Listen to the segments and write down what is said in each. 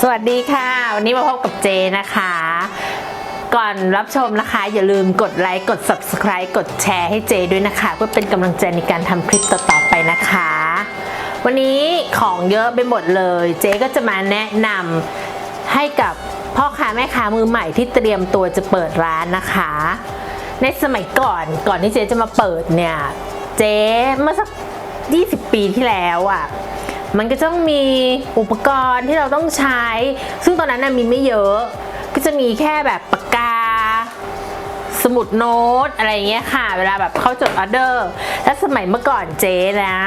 สวัสดีค่ะ วันนี้มาพบกับเจนะคะ ก่อนรับชมนะคะ อย่าลืมกดไลค์กด subscribe กดแชร์ให้เจด้วยนะคะ เพื่อเป็นกำลังใจในการทำคลิปต่อๆไปนะคะ วันนี้ของเยอะไปหมดเลย เจก็จะมาแนะนำให้กับพ่อค้าแม่ค้ามือใหม่ที่เตรียมตัวจะเปิดร้านนะคะ ในสมัยก่อนก่อนที่เจจะมาเปิดเนี่ย เจ๊เมื่อสัก 20 ปีที่แล้วอะ่ะ มันก็ต้องมีอุปกรณ์ที่เราต้องใช้ ซึ่งตอนนั้นนะมีไม่เยอะ ก็จะมีแค่แบบปากกา สมุดโน้ตอะไรอย่างเงี้ยค่ะ เวลาแบบเขาจดออเดอร์ แล้วสมัยเมื่อก่อนเจ๊นะ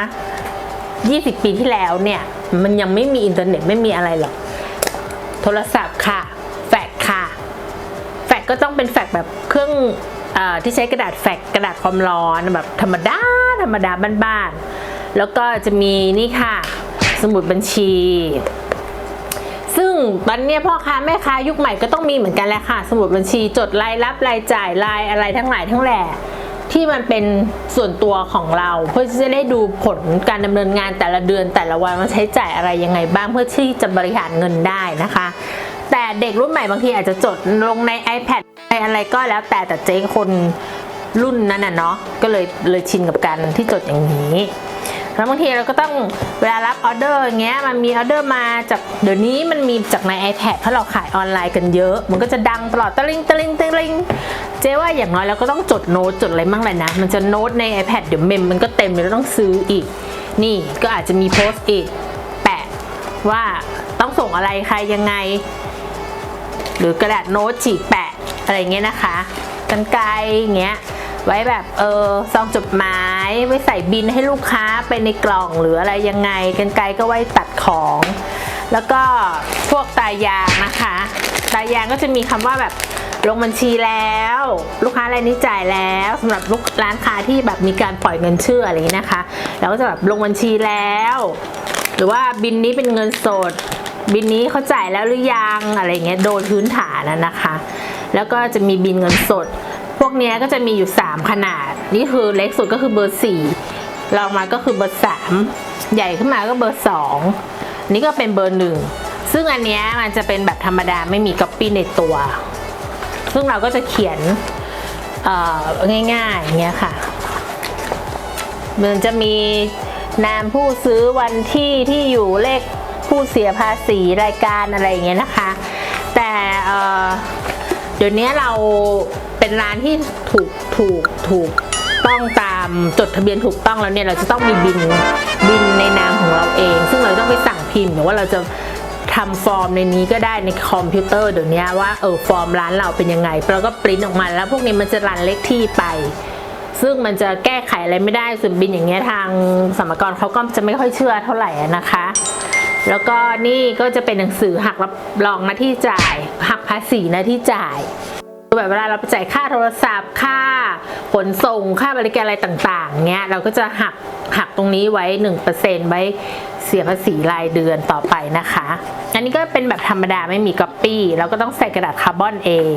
20 ปีที่แล้วเนี่ย มันยังไม่มีอินเทอร์เน็ตไม่มีอะไรหรอก โทรศัพท์ค่ะ แฟกซ์ค่ะ แฟกซ์ก็ต้องเป็นแฟกซ์แบบเครื่องอที่ใช้กระดาษแฟกซ์กระดาษความร้อนแบบธรรมดาธรรมดาบ้านๆแล้วก็จะมีนี่ค่ะ สมุดบัญชี ซึ่งตอนเนี้ยพ่อค้าแม่ค้ายุคใหม่ก็ต้องมีเหมือนกันแหละค่ะ สมุดบัญชีจดรายรับรายจ่ายรายอะไรทั้งหลายทั้งแหล่ที่มันเป็นส่วนตัวของเราเพื่อที่จะได้ดูผลการดำเนินงานแต่ละเดือนแต่ละวันว่าใช้จ่ายอะไรยังไงบ้างเพื่อที่จะบริหารเงินได้นะคะ แต่เด็กรุ่นใหม่บางทีอาจจะจดลงใน iPad ในอะไรก็แล้วแต่แต่เจ๊คนรุ่นนั้นน่ะเนาะก็เลยเลยชินกับการที่จดอย่างนี้ แล้วบางทีเราก็ต้องเวลารับออเดอร์อย่างเงี้ยมันมีออเดอร์มาจากเดี๋ยวนี้มันมีจากใน iPad เพราะเราขายออนไลน์กันเยอะ มันก็จะดังตลอดตะลิงตะลิงตะลิงเจ๊ว่าอย่างน้อยเราก็ต้องจดโน้ตจดอะไรมั่งเลยนะ มันจะโน้ตใน iPad เดี๋ยวเมมมันก็เต็มเดี๋ยวเราต้องซื้ออีก นี่ก็อาจจะมีโพสต์อีกแปะว่าต้องส่งอะไรใครยังไง หรือกระดาษโน้ตฉีกแปะอะไรเงี้ยนะคะกันไกลอย่างเงี้ย ไว้แบบเออซองจดหมายไว้ใส่บินให้ลูกค้าไปในกล่องหรืออะไรยังไงกันไกลก็ไว้ตัดของ แล้วก็พวกตายางนะคะ ตายางก็จะมีคำว่าแบบลงบัญชีแล้ว ลูกค้ารายนี้จ่ายแล้วสำหรับลูกร้านค้าที่แบบมีการปล่อยเงินเชื่ออะไรอย่างนี้นะคะแล้วก็จะแบบลงบัญชีแล้ว หรือว่าบินนี้เป็นเงินสด บินนี้เขาจ่ายแล้วหรือยังอะไรเงี้ยโดยพื้นฐานนะนะคะ แล้วก็จะมีบินเงินสด พวกนี้ก็จะมีอยู่ 3 ขนาด นี่คือเล็กสุดก็คือเบอร์4รองมาก็คือเบอร์3ใหญ่ขึ้นมาก็เบอร์2นี่ก็เป็นเบอร์ 1 ซึ่งอันนี้มันจะเป็นแบบธรรมดาไม่มีก๊อปปี้ในตัว ซึ่งเราก็จะเขียนเออง่ายๆอย่างเงี้ยค่ะมันจะมีนามผู้ซื้อวันที่ที่อยู่เลขผู้เสียภาษีรายการอะไรอย่างเงี้ยนะคะ แต่ เดี๋ยวนี้เราเป็นร้านที่ถูกถูกถูกต้องตามจดทะเบียนถูกต้องแล้วเนี่ยเราจะต้องมีบินบินในนามของเราเอง ซึ่งเราต้องไปสั่งพิมพ์หรือว่าเราจะทำฟอร์มในนี้ก็ได้ในคอมพิวเตอร์เดี๋ยวนี้ว่าเออฟอร์มร้านเราเป็นยังไงแล้วก็ปริ้นออกมาแล้วพวกนี้มันจะรันเลขที่ไป ซึ่งมันจะแก้ไขอะไรไม่ได้ส่วนบินอย่างเงี้ยทางสมกรเขาก็จะไม่ค่อยเชื่อเท่าไหร่นะคะ แล้วก็นี่ก็จะเป็นหนังสือหักรับรองหน้าที่จ่าย หักภาษีหน้าที่จ่ายแบบเวลาเราไปจ่ายค่าโทรศัพท์ค่าขนส่งค่าบริการอะไรต่างๆเงี้ยเราก็จะหักหักตรงนี้ไว้ 1%ไว้เสียภาษีรายเดือนต่อไปนะคะ อันนี้ก็เป็นแบบธรรมดาไม่มีก๊อปปี้เราก็ต้องใส่กระดาษคาร์บอนเอง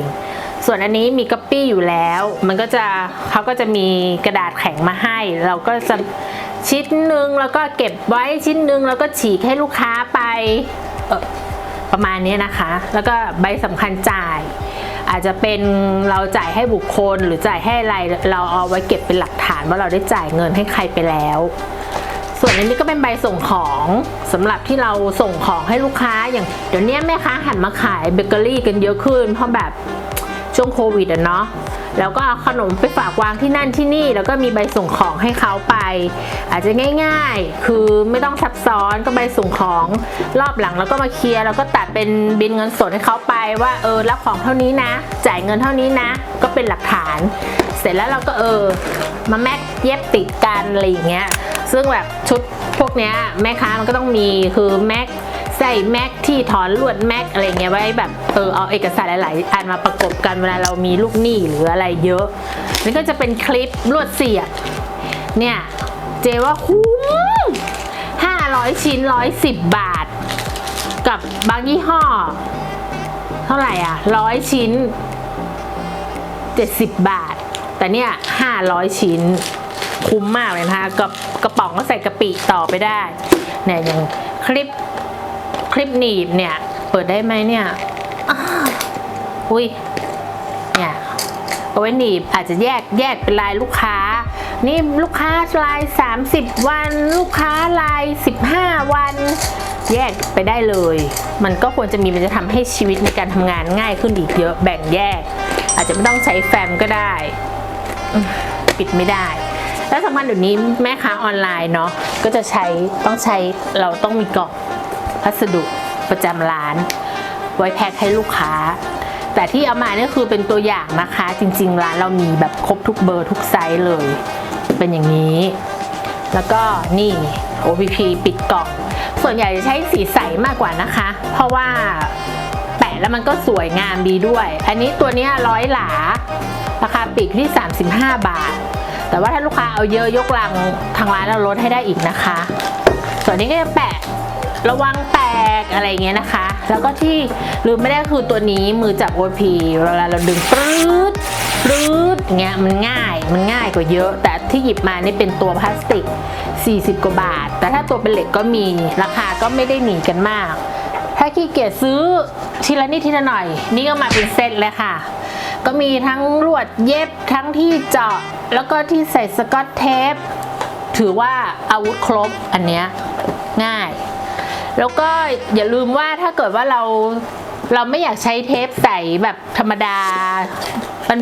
ส่วนอันนี้มีก๊อปปี้อยู่แล้ว มันก็จะเขาก็จะมีกระดาษแข็งมาให้ เราก็จะ ชิ้นหนึ่งแล้วก็เก็บไว้ชิ้นหนึ่งแล้วก็ฉีกให้ลูกค้าไปประมาณนี้นะคะ แล้วก็ใบสำคัญจ่าย อาจจะเป็นเราจ่ายให้บุคคลหรือจ่ายให้อะไรเราเอาไว้เก็บเป็นหลักฐานว่าเราได้จ่ายเงินให้ใครไปแล้ว ส่วนอันนี้ก็เป็นใบส่งของสำหรับที่เราส่งของให้ลูกค้าอย่างเดี๋ยวนี้แม่ค้าหันมาขายเบเกอรี่กันเยอะขึ้นเพราะแบบช่วงโควิดอะเนาะ แล้วก็เอาขนมไปฝากวางที่นั่นที่นี่ แล้วก็มีใบส่งของให้เขาไป อาจจะง่าย ๆ คือไม่ต้องซับซ้อนก็ใบส่งของรอบหลังแล้วก็มาเคลียร์แล้วก็ตัดเป็นบินเงินสดให้เขาไปว่าเออรับของเท่านี้นะ จ่ายเงินเท่านี้นะ ก็เป็นหลักฐาน เสร็จแล้วเราก็เออมาแม็กเย็บติดกันอะไรอย่างเงี้ยซึ่งแบบชุดพวกเนี้ยแม่ค้ามันก็ต้องมีคือแม็ก ใส่แม็กที่ถอนลวดแม็กอะไรเงี้ยไว้แบบเออเอาเอกสารหลาย ๆ อันมาประกบกันเวลาเรามีลูกหนี้หรืออะไรเยอะนี่ก็จะเป็นคลิปลวดเสียบเนี่ยเจว่าคุ้ม500 ชิ้น 110 บาท กับบางยี่ห้อ เท่าไหร่อะร้อยชิ้น 70 บาท แต่เนี่ย 500 ชิ้น คุ้มมากเลยนะคะกระกระป๋องก็ใส่กะปิต่อไปได้เนี่ยอย่างคลิป คลิปหนีบเนี่ย เปิดได้ไหมเนี่ยอุ้ยเนี่ยเอาไว้หนีบอาจจะแยกแยกเป็นลายลูกค้า นี่ลูกค้าลาย 30 วัน ลูกค้าลาย 15 วัน แยกไปได้เลย มันก็ควรจะมีมันจะทำให้ชีวิตในการทำงานง่ายขึ้นอีกเยอะแบ่งแยก อาจจะไม่ต้องใช้แฟ้มก็ได้ ปิดไม่ได้แล้วสำคัญเดี๋ยวนี้แม่ค้าออนไลน์เนาะก็จะใช้ต้องใช้เราต้องมีกล่อง พัสดุประจำร้าน ไว้แพ็คให้ลูกค้า แต่ที่เอามาเนี่ยคือเป็นตัวอย่างนะคะ จริง ๆ ร้านเรามีแบบครบทุกเบอร์ทุกไซส์เลย เป็นอย่างนี้ แล้วก็นี่ OPP ปิดกล่อง ส่วนใหญ่จะใช้สีใสมากกว่านะคะ เพราะว่าแปะแล้วมันก็สวยงามดีด้วย อันนี้ตัวนี้ร้อยหลา ราคาปลีกที่ 35 บาท แต่ว่าถ้าลูกค้าเอาเยอะยกลังทางร้านเราลดให้ได้อีกนะคะ ส่วนนี้ก็จะแปะ ระวังแตกอะไรเงี้ยนะคะ แล้วก็ที่ลืมไม่ได้คือตัวนี้มือจับ OP เวลาเราดึงปรื๊ดปรื๊ดอย่างเงี้ยมันง่ายมันง่ายกว่าเยอะ แต่ที่หยิบมานี่เป็นตัวพลาสติก 40 กว่าบาท แต่ถ้าตัวเป็นเหล็กก็มีราคาก็ไม่ได้หนีกันมาก ถ้าขี้เกียจซื้อทีละนิดทีละหน่อย นี่ก็มาเป็นเซตเลยค่ะ ก็มีทั้งลวดเย็บทั้งที่เจาะ แล้วก็ที่ใส่สกอตเทปถือว่าอาวุธครบอันเนี้ยง่าย แล้วก็อย่าลืมว่าถ้าเกิดว่าเราเราไม่อยากใช้เทปใสแบบธรรมดา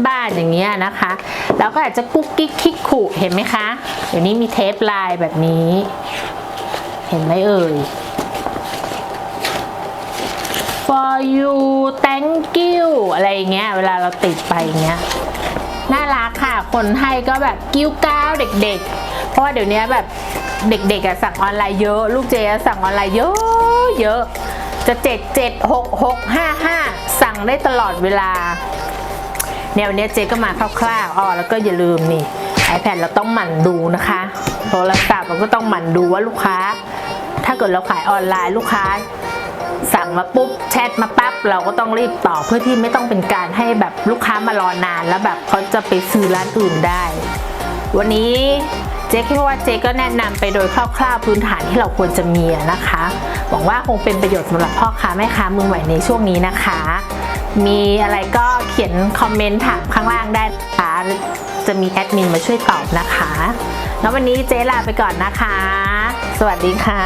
บ้านๆอย่างเงี้ยนะคะเราก็อาจจะกุ๊กกิ๊กคิกขู่เห็นไหมคะเดี๋ยวนี้มีเทปลายแบบนี้ เห็นไหมเอ่ย for you thank you อะไรเงี้ย เวลาเราติดไปเงี้ย น่ารักค่ะ คนให้ก็แบบกิ้วก้าวเด็กๆ เพราะว่าเดี๋ยวนี้แบบเด็กๆอะสั่งออนไลน์เยอะ ลูกเจสั่งออนไลน์เยอะเยอะจะเจ็ดเจ็ดหกหกห้าห้าสั่งได้ตลอดเวลาเนี่ยวันนี้เจก็มาคร่าวๆอ๋อแล้วก็อย่าลืมนี่ iPad เราต้องหมั่นดูนะคะโทรศัพท์เราก็ต้องหมั่นดูว่าลูกค้า ถ้าเกิดเราขายออนไลน์ลูกค้า สั่งมาปุ๊บแชทมาปั๊บเราก็ต้องรีบตอบเพื่อที่ไม่ต้องเป็นการให้แบบลูกค้ามารอนานแล้วแบบเขาจะไปซื้อร้านอื่นได้ วันนี้ เจ๊คิดว่าเจ๊ก็แนะนำไปโดยคร่าวๆพื้นฐานที่เราควรจะมีนะคะ หวังว่าคงเป็นประโยชน์สำหรับพ่อค้าแม่ค้ามือใหม่ในช่วงนี้นะคะ มีอะไรก็เขียนคอมเมนต์ถามข้างล่างได้นะะจะมีแอดมินมาช่วยตอบนะคะ แล้ววันนี้เจ๊ลาไปก่อนนะคะ สวัสดีค่ะ